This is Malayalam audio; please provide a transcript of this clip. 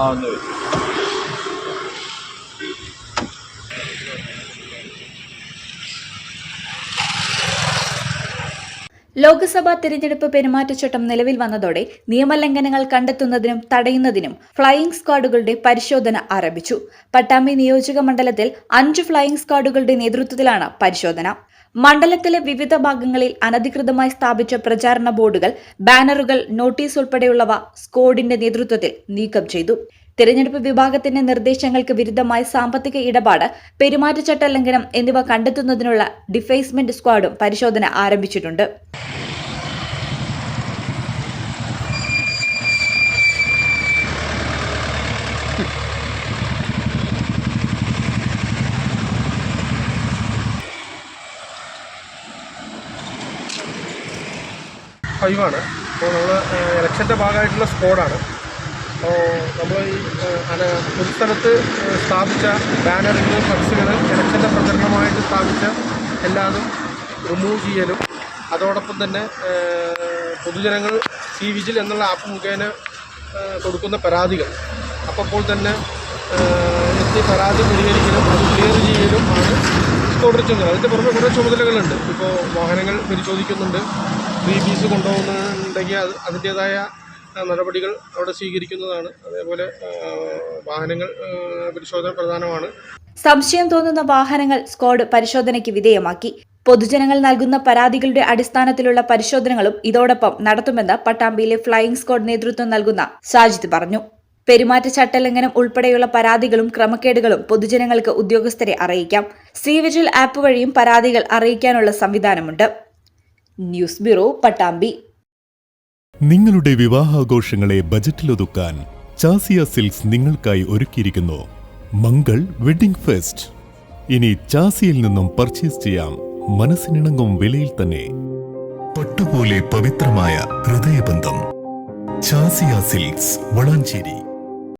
ആ ലോക്സഭാ തിരഞ്ഞെടുപ്പ് പെരുമാറ്റച്ചട്ടം നിലവിൽ വന്നതോടെ നിയമലംഘനങ്ങൾ കണ്ടെത്തുന്നതിനും തടയുന്നതിനും ഫ്ലൈയിംഗ് സ്ക്വാഡുകളുടെ പരിശോധന ആരംഭിച്ചു. പട്ടാമ്പി നിയോജക മണ്ഡലത്തിൽ അഞ്ച് ഫ്ലൈയിംഗ് സ്ക്വാഡുകളുടെ നേതൃത്വത്തിലാണ് പരിശോധന. മണ്ഡലത്തിലെ വിവിധ ഭാഗങ്ങളിൽ അനധികൃതമായി സ്ഥാപിച്ച പ്രചാരണ ബോർഡുകൾ ബാനറുകൾ നോട്ടീസ് ഉൾപ്പെടെയുള്ളവ സ്കോഡിന്റെ നേതൃത്വത്തിൽ നീക്കം ചെയ്തു. തിരഞ്ഞെടുപ്പ് വിഭാഗത്തിന്റെ നിർദ്ദേശങ്ങൾക്ക് വിരുദ്ധമായ സാമ്പത്തിക ഇടപാട് പെരുമാറ്റച്ചട്ട ലംഘനം എന്നിവ കണ്ടെത്തുന്നതിനുള്ള ഡിഫേസ്മെന്റ് സ്ക്വാഡും പരിശോധന ആരംഭിച്ചിട്ടുണ്ട്. ഫൈവാണ് അപ്പോൾ നമ്മൾ ഇലക്ഷന്റെ ഭാഗമായിട്ടുള്ള സ്കോഡാണ് അപ്പോൾ നമ്മൾ ഈ ഒരു അന പൊതുസ്ഥലത്ത് സ്ഥാപിച്ച ബാനറുകൾ ഫ്ലക്സുകൾ ഇലക്ഷന്റെ പ്രചരണമായിട്ട് സ്ഥാപിച്ച എല്ലാതും റിമൂവ് ചെയ്യലും അതോടൊപ്പം തന്നെ പൊതുജനങ്ങൾ സി വിജിൽ എന്നുള്ള ആപ്പ് മുഖേന കൊടുക്കുന്ന പരാതികൾ. അപ്പോൾ തന്നെ എത്തി പരാതി പരിഹരിക്കലും അത് ക്ലിയർ ചെയ്യലും ആണ് തുടർച്ചുന്നത് അതിന്റെ പുറമെ കുറേ ചുമതലകളുണ്ട്. ഇപ്പോൾ വാഹനങ്ങൾ പരിശോധിക്കുന്നുണ്ട്. ഫ്രീ ബീസ് കൊണ്ടുപോകുന്നുണ്ടെങ്കിൽ അത് അതിന്റേതായ നടപടികൾ അവിടെ സ്വീകരിക്കുന്നതാണ്. അതേപോലെ വാഹനങ്ങൾ പരിശോധന പ്രധാനമാണ്. സംശയം തോന്നുന്ന വാഹനങ്ങൾ സ്ക്വാഡ് പരിശോധനയ്ക്ക് വിധേയമാക്കി. പൊതുജനങ്ങൾ നൽകുന്ന പരാതികളുടെ അടിസ്ഥാനത്തിലുള്ള പരിശോധനകളും ഇതോടൊപ്പം നടത്തുമെന്ന് പട്ടാമ്പിയിലെ ഫ്ലൈയിംഗ് സ്ക്വാഡ് നേതൃത്വം നൽകുന്ന സാജിദ് പറഞ്ഞു. പെരുമാറ്റച്ചട്ടലംഘനം ഉൾപ്പെടെയുള്ള പരാതികളും ക്രമക്കേടുകളും പൊതുജനങ്ങൾക്ക് ഉദ്യോഗസ്ഥരെ അറിയിക്കാം. സി വിജിൽ ആപ്പ് വഴിയും പരാതികൾ അറിയിക്കാനുള്ള സംവിധാനമുണ്ട്. News bureau Pattambi. നിങ്ങളുടെ വിവാഹാഘോഷങ്ങളെ ബജറ്റിലൊതുക്കാൻ ചാസിയ സിൽസ് നിങ്ങൾക്കായി ഒരുക്കിയിരിക്കുന്നു. Mangal wedding fest. ഇനി ചാസിയിൽ നിന്നും പർച്ചേസ് ചെയ്യാം. മനസ്സിനിണങ്ങും വിലയിൽ തന്നെ. പട്ടുപോലെ പവിത്രമായ ഹൃദയബന്ധം. ചാസിയ സിൽസ് വളാഞ്ചേരി.